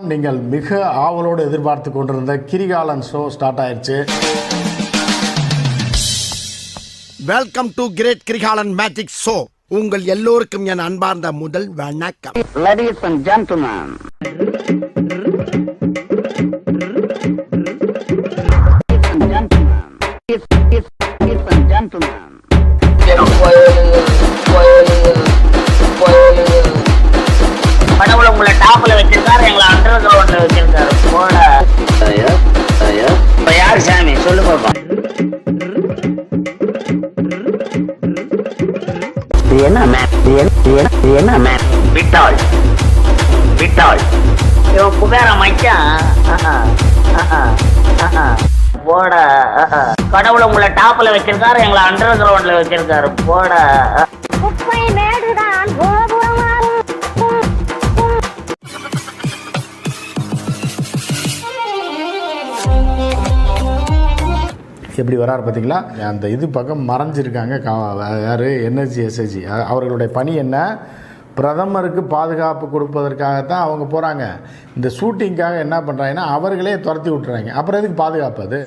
நீங்கள் மிக ஆவலோடு எதிர்பார்த்து கொண்டிருந்த கிரிகாலன் ஷோ ஸ்டார்ட் ஆயிருச்சு welcome to great Kirikalan magic show உங்கள் எல்லோருக்கும் என் அன்பார்ந்த முதல் வணக்கம் Ladies and gentlemen. இது என்ன- விட்டாள். விட்டாள். இவன் குபேர மச்சான். போட ஆஹா. கடவுள் உங்களை டாப்ல வச்சிருக்காரு எங்களை அண்டர் கிரவுண்ட்ல வச்சிருக்காரு. போட எப்படி வராரு பார்த்தீங்களா அந்த இது பக்கம் மறைஞ்சிருக்காங்க கா- யாரு? என்எஸ்ஜி எஸ்எஸ்ஜி அவர்களுடைய பணி என்ன? பிரதமருக்கு பாதுகாப்பு கொடுப்பதற்காகத்தான் அவங்க போகிறாங்க இந்த ஷூட்டிங்காக என்ன பண்ணுறாங்கன்னா அவர்களே துரத்தி விட்டுறாங்க. அப்புறம் எதுக்கு பாதுகாப்பு அது?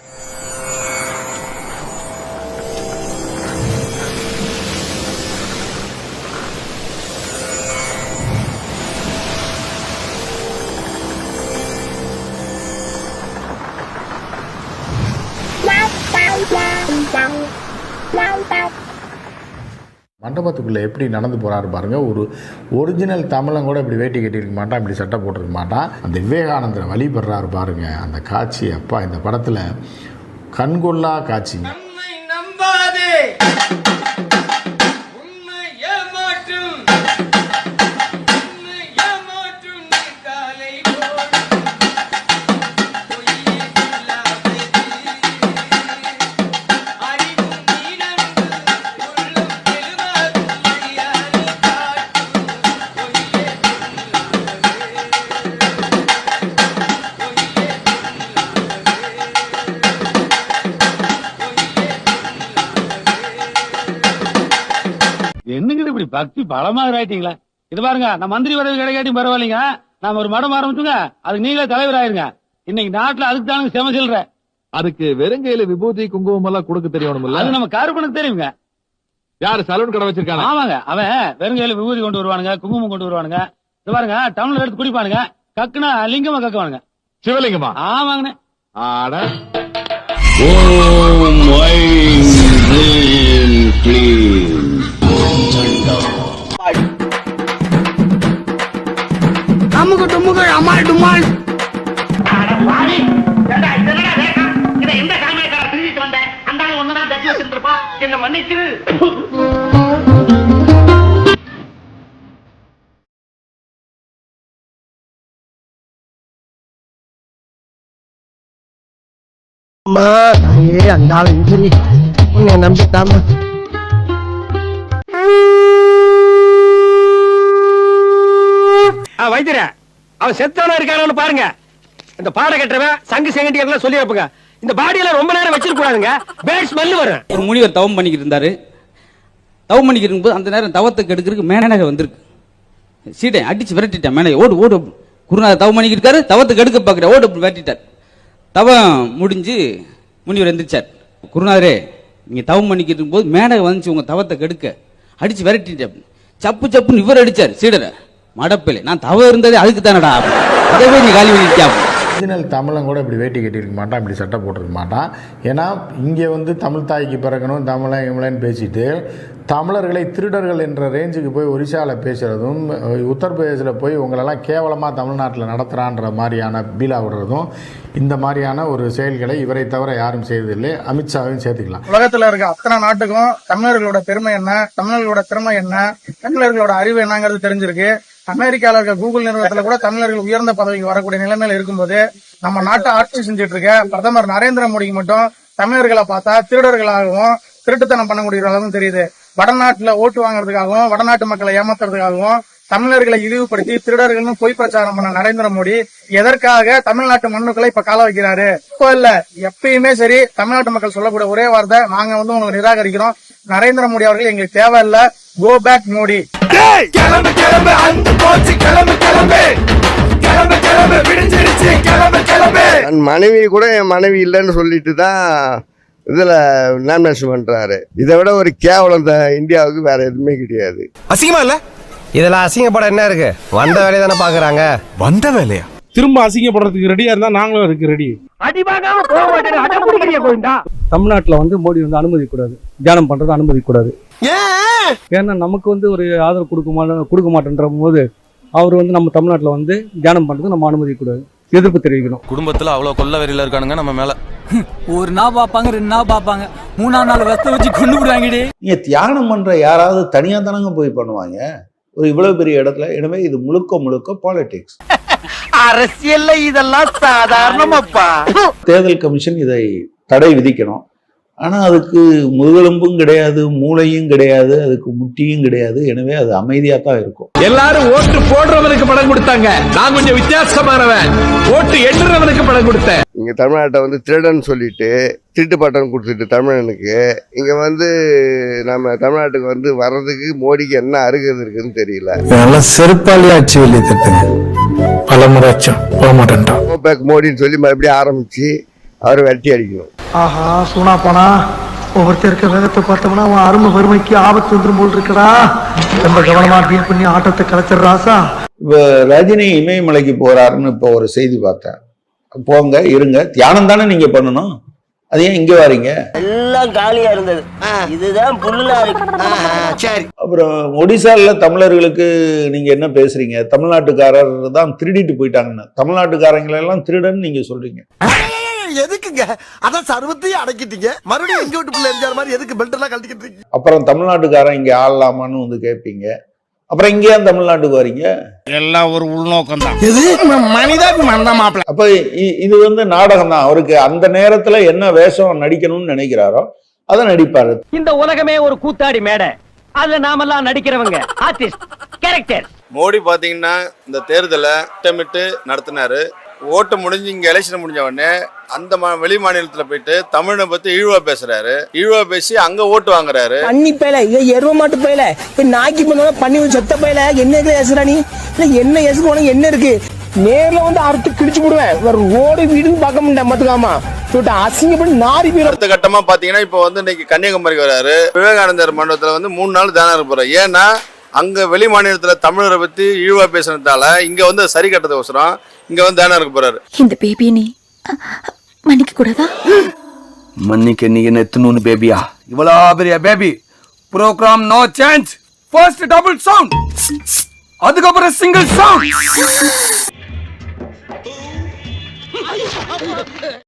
மண்டபத்துக்குள்ளே எப்படி நடந்து போகிறாரு பாருங்க. ஒரு ஒரிஜினல் தமிழன் கூட இப்படி வேட்டி கட்டியிருக்க மாட்டான் இப்படி சட்டை போட்டிருக்க மாட்டான். அந்த விவேகானந்தரை வழிபடுறாரு பாருங்க. அந்த காட்சி அப்பா இந்த படத்தில் கண்கொள்ளா காட்சி. நம்பாதே. இப்படி பக்தி பலமா ஆயிட்டீங்களா. இது பாருங்க நான் மந்திரி பதவி கிடைக்காட்டி பரவாயில்லைங்க. நாம ஒரு மடம் ஆரம்பிச்சுங்க அதுக்கு நீங்களே தலைவர் ஆயிருங்க. இன்னைக்கு நாட்டுல அதுக்கு தானுங்க செம சில்ற அதுக்கு வெறுங்கையில விபூதி குங்குமம் எல்லாம் கொடுக்க தெரியணும்ல அது நம்ம கருப்பனுக்கு தெரியுங்க. யாரு சலூன் கடை வச்சிருக்காங்க ஆமாங்க அவன் வெறுங்கையில விபூதி கொண்டு வருவானுங்க குங்குமம் கொண்டு வருவானுங்க. இது பாருங்க டவுன்ல எடுத்து குடிப்பானுங்க. கக்குனா லிங்கமா கக்குவானுங்க. சிவலிங்கமா? ஆமாங்கண்ணே. ஆட. அமுகு டுமுகு அமால் டுமால். என்ன மன்னிச்சிரு அம்மா ஏ அண்டாள் இன்ஜிரி உன்னை நம்பிட்டாமா வைத்திர அவன் செத்தவனா இருக்கானு பாருங்க. இந்த பாட கட்டுறவன் சங்கு செங்கட்டியெல்லாம் சொல்லி வைப்புங்க. இந்த பாடியெல்லாம் ரொம்ப நேரம் வச்சிருக்கூடாதுங்க பேட் ஸ்மெல் வரும். ஒரு முனிவர் தவம் பண்ணிக்கிட்டு இருந்தாரு. தவம் பண்ணிக்கிட்டு இருக்கும்போது அந்த நேரம் தவத்தை கெடுக்கிறதுக்கு மேனக வந்திருக்கு. சீட்டை அடிச்சு விரட்டிட்டேன் மேனகை. ஓடு ஓடு. குருநாத தவம் பண்ணிக்கிட்டு இருக்காரு. தவத்தை கெடுக்க பார்க்குற ஓடு விரட்டிட்டார். தவம் முடிஞ்சு முனிவர் எந்திரிச்சார். குருநாதரே நீங்கள் தவம் பண்ணிக்கிட்டு இருக்கும்போது மேனக வந்துச்சு. உங்கள் தவத்தை கெடுக்க. அடிச்சு விரட்டிட்டேன் சப்பு சப்புன்னு இவர் அடிச்சார் சீடரை. மடப்பில்லை நான் தவம் இருந்ததே அதுக்கு தானடா அதவே நீ காலி பண்ணிட்டியா ஒரிஜினல் தமிழன் கூட இப்படி வேட்டி கட்டியிருக்க மாட்டான் இப்படி சட்டை போட்டிருக்க மாட்டான். ஏன்னா இங்கே வந்து தமிழ் தாய்க்கு பிறக்கணும் தமிழன் இமலன்னு பேசிட்டு தமிழர்களை திருடர்கள் என்ற ரேஞ்சுக்கு போய் ஒரிசாவில் பேசுகிறதும் உத்தரப்பிரதேசில் போய் உங்களெல்லாம் கேவலமாக தமிழ்நாட்டில் நடத்துகிறான்ற மாதிரியான பீலா விடுறதும் இந்த மாதிரியான ஒரு செயல்களை இவரை தவிர யாரும் செய்ததில்லை. அமித்ஷாவையும் சேர்த்துக்கலாம். உலகத்துல இருக்க அத்தனை நாட்டுக்கும் தமிழர்களோட பெருமை என்ன தமிழர்களோட திறமை என்ன தமிழர்களோட அறிவு என்னங்கிறது தெரிஞ்சிருக்கு. அமெரிக்கால இருக்க கூகுள் நிறுவனத்துல கூட தமிழர்கள் உயர்ந்த பதவிக்கு வரக்கூடிய நிலைமையில இருக்கும்போது நம்ம நாட்டை ஆட்சி செஞ்சுட்டு இருக்க பிரதமர் நரேந்திர மோடிக்கு மட்டும் தமிழர்களை பார்த்தா திருடர்களாகவும் திருட்டுத்தனம் பண்ணக்கூடியவர்களாகவும் தெரியுது. வடநாட்டுல ஓட்டு வாங்குறதுக்காகவும் வடநாட்டு மக்களை ஏமாத்துறதுக்காகவும் தமிழர்களை இழிவுபடுத்தி திருடர்கள்னு பொய் பிரச்சாரம் பண்ண நரேந்திர மோடி எதற்காக தமிழ்நாட்டு மண்ணுக்களை இப்ப கால வைக்கிறாரு? இப்போ இல்ல. எப்பயுமே சரி தமிழ்நாட்டு மக்கள் சொல்லக்கூடிய ஒரே வார்த்தை நாங்க வந்து உங்களை நிராகரிக்கிறோம். நரேந்திர மோடி அவர்கள் எங்களுக்கு தேவையில்ல. Go back Modi. கிளம்பு கிளம்பு அந்த போச்சு கிளம்பு கிளம்பு. என் மனைவி கூட என் மனைவி இல்லைன்னு சொல்லிட்டு தான் இதுல நாமினேஷன் பண்றாரு. இதை விட ஒரு கேவலம் இந்த இந்தியாவுக்கு வேற எதுவுமே கிடையாது. அசிங்கமா இல்ல? இதுல அசிங்கப்பட என்ன இருக்கு? வந்த வேலையை தானே பாக்குறாங்க வந்த வேலையா? திரும்ப அசிங்கப்படுறதுக்கு ரெடியா இருந்தா நாங்களும் அதுக்கு ரெடி தமிழ்நாட்டுல வந்து மோடி வந்து அனுமதி கூடாது தியானம் பண்றது அனுமதி கூடாது ஏன்னா நமக்கு வந்து ஒரு ஆதரவு கொடுக்க மாட்டேன் கொடுக்க மாட்டேன்ற போது அவர் வந்து நம்ம தமிழ்நாட்டுல வந்து தியானம் பண்றது நம்ம அனுமதி கூடாது எதிர்ப்பு தெரிவிக்கணும். குடும்பத்துல அவ்வளவு கொல்ல வெறியில இருக்கானுங்க நம்ம மேல. ஒரு நாள் பாப்பாங்க ரெண்டு நாள் பாப்பாங்க மூணாம் நாள் வெத்த வச்சு கொண்டு விடுவாங்கடி. நீங்க தியானம் பண்ற யாராவது தனியா தானங்க போய் பண்ணுவாங்க? ஒரு இவ்வளவு பெரிய இடத்துல எனவே இது முழுக்க முழுக்க பாலிடிக்ஸ் அரசியல்ல இதெல்லாம் சாதாரணமாப்பா. தேர்தல் கமிஷன் இதை தடை விதிக்கணும். ஆனா அதுக்கு முதுகெலும்பும் கிடையாது மூளையும் கிடையாது அதுக்கு முட்டியும் கிடையாது. எனவே அது அமைதியா தான் இருக்கும். எல்லாரும் ஓட்டு போடுறவனுக்கு பணம் கொடுத்தாங்க. நான் கொஞ்சம் வித்தியாசமானவன். ஓட்டு எண்ணுறவனுக்கு பணம் கொடுத்தேன். இங்க தமிழ்நாட்டை வந்து திருடன் சொல்லிட்டு திருட்டு பட்டம் கொடுத்துட்டு தமிழனுக்கு இங்க வந்து நம்ம தமிழ்நாட்டுக்கு வந்து வர்றதுக்கு மோடிக்கு என்ன அருகது இருக்குன்னு தெரியல. இதெல்லாம் செருப்பாளி ஆட்சி வெளியே தட்டுங்க. பல முறைச்சும் போக மாட்டேன்ட்டான். மோடின்னு சொல்லி மறுபடியும் ஆரம்பிச்சு அவரை வெட்டி அடிக்கணும். ஆஹா சூனா போனா ஒவ்வொருத்தர் இருக்க வேகத்தை பார்த்தோம்னா அவன் அருமை வறுமைக்கு ஆபத்து வந்துரும் போல் இருக்கடா. ரொம்ப கவனமா டீல் பண்ணி ஆட்டத்தை கலைச்சிடுறாசா இப்போ ரஜினி இமயமலைக்கு போறாருன்னு இப்போ ஒரு செய்தி பார்த்தேன். போங்க இருங்க. தியானம் தானே நீங்க பண்ணணும்? அது ஏன் இங்க வாரீங்க? எல்லாம் காலியா இருந்தது. இதுதான் புல்லா இருக்கு. சரி. அப்புறம் ஒடிசால தமிழர்களுக்கு நீங்க என்ன பேசுறீங்க? தமிழ்நாட்டுக்காரர் தான் திருடிட்டு போயிட்டாங்கன்னு. தமிழ்நாட்டுக்காரங்களை எல்லாம் திருடன்னு நீங்க சொல்றீங்க. எதுக்குங்க? அதான் சர்வத்தையும் அடக்கிட்டீங்க. மறுபடியும் எங்க வீட்டு பிள்ளை எம்ஜிஆர் மாதிரி எதுக்கு பெல்ட் எல்லாம் கழட்டிக்கிட்டு இருக்கீங்க? அப்புறம் தமிழ்நாட்டுக்காரன் இங்க ஆளலாமான்னு வந்து கேட்பீங்க அப்புறம் இங்க ஏன் தமிழ்நாட்டுக்கு வரீங்க? எல்லாம் ஒரு உள்நோக்கம் தான் மனிதாபிமானம் தான் மாப்பிள்ள. அப்ப இது வந்து நாடகம் தான் அவருக்கு அந்த நேரத்துல என்ன வேஷம் நடிக்கணும்னு நினைக்கிறாரோ அதை நடிப்பாரு. இந்த உலகமே ஒரு கூத்தாடி மேடை. அதுல நாமெல்லாம் நடிக்கிறவங்க. Artist character. மோடி பாத்தீங்கன்னா இந்த தேர்தலை திட்டமிட்டு நடத்தினாரு. ஓட்டு முடிஞ்சு இங்க எலெக்ஷன் முடிஞ்ச உடனே அந்த வெளி மாநிலத்துல போயிட்டு தமிழனை பத்தி இழிவா பேசுறாரு. இழிவா பேசி அங்க ஓட்டு வாங்குறாரு. பண்ணி பேல ஏ எருவ மாட்டு பேல நாய்க்கு பண்ண பண்ணி செத்த பேல என்ன இருக்கு எசுரா நீ? இல்ல என்ன எசுக்கு உனக்கு என்ன இருக்கு? நேர்ல வந்து அறுத்து கிழிச்சு விடுவேன் வேற ரோடு வீடுன்னு பார்க்க முடியல மத்துக்காமா. சொல்லிட்டு அசிங்கப்படி நாரி போயிடும். அடுத்த கட்டமா பாத்தீங்கன்னா இப்போ வந்து இன்னைக்கு கன்னியாகுமரிக்கு வராரு. விவேகானந்தர் மண்டபத்துல வந்து மூணு நாள் தானம் இருக்க போறாரு ஏன்னா அங்க வெளி மாநிலத்துல தமிழரை பத்தி இழிவா பேசுனதால இங்க வந்து சரி கட்டதுக்கோசரம் இங்க வந்து தானம் இருக்க போறாரு. இந்த பேபியை நீ மன்னிக்க கூடாதா? மன்னிக்க நீ என்ன எத்தனூன்னு பேபியா இவ்வளோ பெரிய baby program no chance first double sound அதுக்கப்புறம் சிங்கிள் சவுண்ட்